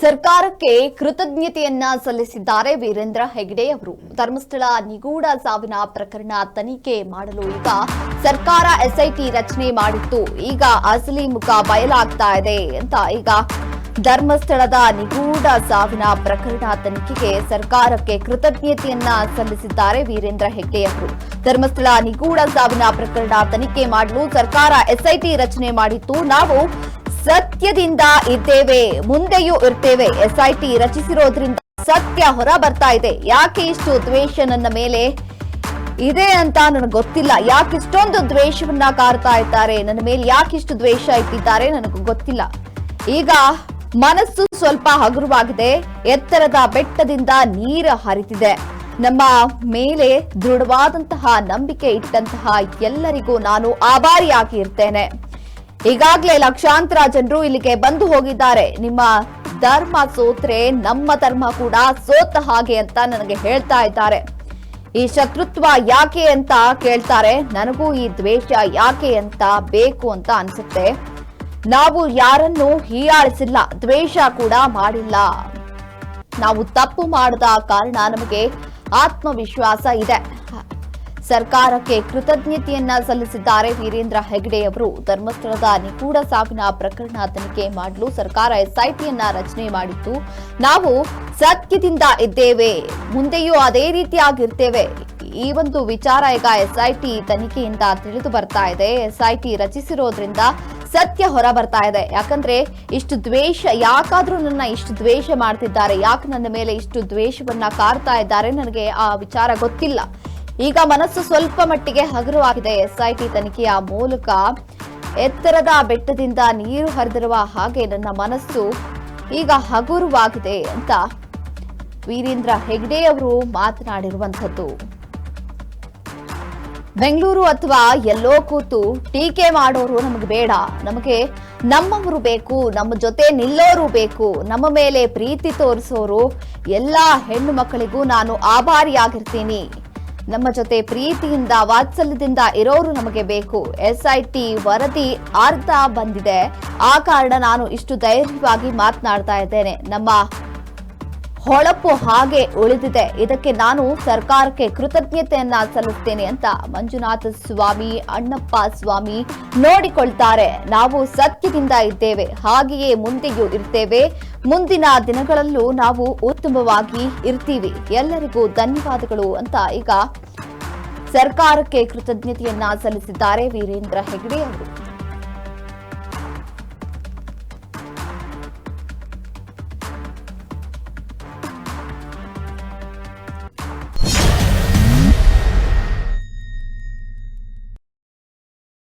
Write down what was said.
ಸರ್ಕಾರಕ್ಕೆ ಕೃತಜ್ಞತೆಯನ್ನ ಸಲ್ಲಿಸಿದ್ದಾರೆ ವೀರೇಂದ್ರ ಹೆಗ್ಡೆ ಅವರು. ಧರ್ಮಸ್ಥಳ ನಿಗೂಢ ಸಾವಿನ ಪ್ರಕರಣ ತನಿಖೆ ಮಾಡಲು ಈಗ ಸರ್ಕಾರ ಎಸ್ಐಟಿ ರಚನೆ ಮಾಡಿತ್ತು. ಈಗ ಅಸಲಿ ಮುಖ ಬಯಲಾಗ್ತಾ ಇದೆ ಅಂತ ಈಗ ಧರ್ಮಸ್ಥಳದ ನಿಗೂಢ ಸಾವಿನ ಪ್ರಕರಣ ತನಿಖೆಗೆ ಸರ್ಕಾರಕ್ಕೆ ಕೃತಜ್ಞತೆಯನ್ನ ಸಲ್ಲಿಸಿದ್ದಾರೆ ವೀರೇಂದ್ರ ಹೆಗ್ಡೆ ಅವರು. ಧರ್ಮಸ್ಥಳ ನಿಗೂಢ ಸಾವಿನ ಪ್ರಕರಣ ತನಿಖೆ ಮಾಡಲು ಸರ್ಕಾರ ಎಸ್ಐಟಿ ರಚನೆ ಮಾಡಿತ್ತು. ನಾವು ಸತ್ಯದಿಂದ ಇದ್ದೇವೆ, ಮುಂದೆಯೂ ಇರ್ತೇವೆ. ಎಸ್ಐಟಿ ರಚಿಸಿರೋದ್ರಿಂದ ಸತ್ಯ ಹೊರ ಬರ್ತಾ ಇದೆ. ಯಾಕೆ ಇಷ್ಟು ದ್ವೇಷ ನನ್ನ ಮೇಲೆ ಇದೆ ಅಂತ ನನಗೆ ಗೊತ್ತಿಲ್ಲ. ಯಾಕೆ ಇಷ್ಟೊಂದು ದ್ವೇಷವನ್ನ ಕಾರ್ತಾ ಇದ್ದಾರೆ? ನನ್ನ ಮೇಲೆ ಯಾಕೆ ಇಷ್ಟು ದ್ವೇಷ ಇಟ್ಟಿದ್ದಾರೆ ನನಗೆ ಗೊತ್ತಿಲ್ಲ. ಈಗ ಮನಸ್ಸು ಸ್ವಲ್ಪ ಹಗುರವಾಗಿದೆ. ಎತ್ತರದ ಬೆಟ್ಟದಿಂದ ನೀರು ಹರಿತಿದೆ. ನಮ್ಮ ಮೇಲೆ ದೃಢವಾದಂತಹ ನಂಬಿಕೆ ಇಟ್ಟಂತಹ ಎಲ್ಲರಿಗೂ ನಾನು ಆಭಾರಿಯಾಗಿ ಇರ್ತೇನೆ. ಈಗಾಗಲೇ ಲಕ್ಷಾಂತರ ಜನರು ಇಲ್ಲಿಗೆ ಬಂದು ಹೋಗಿದ್ದಾರೆ. ನಿಮ್ಮ ಧರ್ಮ ಸೋತ್ರೆ, ನಮ್ಮ ಧರ್ಮ ಕೂಡ ಸೋತ ಹಾಗೆ ಅಂತ ನನಗೆ ಹೇಳ್ತಾ ಇದ್ದಾರೆ. ಈ ಶತ್ರುತ್ವ ಯಾಕೆ ಅಂತ ಕೇಳ್ತಾರೆ. ನನಗೂ ಈ ದ್ವೇಷ ಯಾಕೆ ಅಂತ ಬೇಕು ಅಂತ ಅನ್ಸುತ್ತೆ. ನಾವು ಯಾರನ್ನು ಹೀಯಾಳಿಸಿಲ್ಲ, ದ್ವೇಷ ಕೂಡ ಮಾಡಿಲ್ಲ. ನಾವು ತಪ್ಪು ಮಾಡದ ಕಾರಣ ನಮಗೆ ಆತ್ಮವಿಶ್ವಾಸ ಇದೆ. ಸರ್ಕಾರಕ್ಕೆ ಕೃತಜ್ಞತೆಯನ್ನ ಸಲ್ಲಿಸಿದ್ದಾರೆ. ವೀರೇಂದ್ರ ಹೆಗ್ಡೆ ಅವರು ಧರ್ಮಸ್ಥಳದ ನಿಗೂಢ ಸಾವಿನ ಪ್ರಕರಣ ತನಿಖೆ ಮಾಡಲು ಸರ್ಕಾರ ಎಸ್ಐಟಿಯನ್ನ ರಚನೆ ಮಾಡಿತ್ತು. ನಾವು ಸತ್ಯದಿಂದ ಇದ್ದೇವೆ, ಮುಂದೆಯೂ ಅದೇ ರೀತಿಯಾಗಿರ್ತೇವೆ ಈ ಒಂದು ವಿಚಾರ ಈಗ ಎಸ್ಐಟಿ ತನಿಖೆಯಿಂದ ತಿಳಿದು ಬರ್ತಾ ಇದೆ. ಎಸ್ಐಟಿ ರಚಿಸಿರೋದ್ರಿಂದ ಸತ್ಯ ಹೊರ ಬರ್ತಾ ಇದೆ. ಯಾಕಂದ್ರೆ ಇಷ್ಟು ದ್ವೇಷ, ಯಾಕಾದ್ರೂ ನನ್ನ ಇಷ್ಟು ದ್ವೇಷ ಮಾಡ್ತಿದ್ದಾರೆ. ಯಾಕೆ ನನ್ನ ಮೇಲೆ ಇಷ್ಟು ದ್ವೇಷವನ್ನ ಕಾರ್ತಾ ಇದ್ದಾರೆ? ನನಗೆ ಆ ವಿಚಾರ ಗೊತ್ತಿಲ್ಲ. ಈಗ ಮನಸ್ಸು ಸ್ವಲ್ಪ ಮಟ್ಟಿಗೆ ಹಗುರವಾಗಿದೆ. ಎಸ್ಐಟಿ ತನಿಖೆಯ ಮೂಲಕ ಎತ್ತರದ ಬೆಟ್ಟದಿಂದ ನೀರು ಹರಿದಿರುವ ಹಾಗೆ ನನ್ನ ಮನಸ್ಸು ಈಗ ಹಗುರವಾಗಿದೆ ಅಂತ ವೀರೇಂದ್ರ ಹೆಗ್ಡೆ ಅವರು ಮಾತನಾಡಿರುವಂಥದ್ದು. ಬೆಂಗಳೂರು ಅಥವಾ ಎಲ್ಲೋ ಕೂತು ಟೀಕೆ ಮಾಡೋರು ನಮಗೆ ಬೇಡ. ನಮಗೆ ನಮ್ಮವರು ಬೇಕು, ನಮ್ಮ ಜೊತೆ ನಿಲ್ಲೋರು ಬೇಕು. ನಮ್ಮ ಮೇಲೆ ಪ್ರೀತಿ ತೋರಿಸೋರು ಎಲ್ಲ ಹೆಣ್ಣು ಮಕ್ಕಳಿಗೂ ನಾನು ಆಭಾರಿಯಾಗಿರ್ತೀನಿ. ನಮ್ಮ ಜೊತೆ ಪ್ರೀತಿಯಿಂದ, ವಾತ್ಸಲ್ಯದಿಂದ ಇರೋರು ನಮಗೆ ಬೇಕು. ಎಸ್ಐಟಿ ವರದಿ ಅರ್ಧ ಬಂದಿದೆ. ಆ ಕಾರಣ ನಾನು ಇಷ್ಟು ಧೈರ್ಯವಾಗಿ ಮಾತನಾಡ್ತಾ ಇದ್ದೇನೆ. ನಮ್ಮ ಹೊಳಪು ಹಾಗೆ ಉಳಿದಿದೆ. ಇದಕ್ಕೆ ನಾನು ಸರ್ಕಾರಕ್ಕೆ ಕೃತಜ್ಞತೆಯನ್ನ ಸಲ್ಲಿಸ್ತೇನೆ ಅಂತ ಮಂಜುನಾಥ ಸ್ವಾಮಿ, ಅಣ್ಣಪ್ಪ ಸ್ವಾಮಿ ನೋಡಿಕೊಳ್ತಾರೆ. ನಾವು ಸತ್ಯದಿಂದ ಇದ್ದೇವೆ. ಹಾಗೆಯೇ ಮುಂದೆಯೂ ಇರ್ತೇವೆ. ಮುಂದಿನ ದಿನಗಳಲ್ಲೂ ನಾವು ಉತ್ತಮವಾಗಿ ಇರ್ತೀವಿ. ಎಲ್ಲರಿಗೂ ಧನ್ಯವಾದಗಳು ಅಂತ ಈಗ ಸರ್ಕಾರಕ್ಕೆ ಕೃತಜ್ಞತೆಯನ್ನ ಸಲ್ಲಿಸಿದ್ದಾರೆ ವೀರೇಂದ್ರ ಹೆಗ್ಡೆ ಅವರು.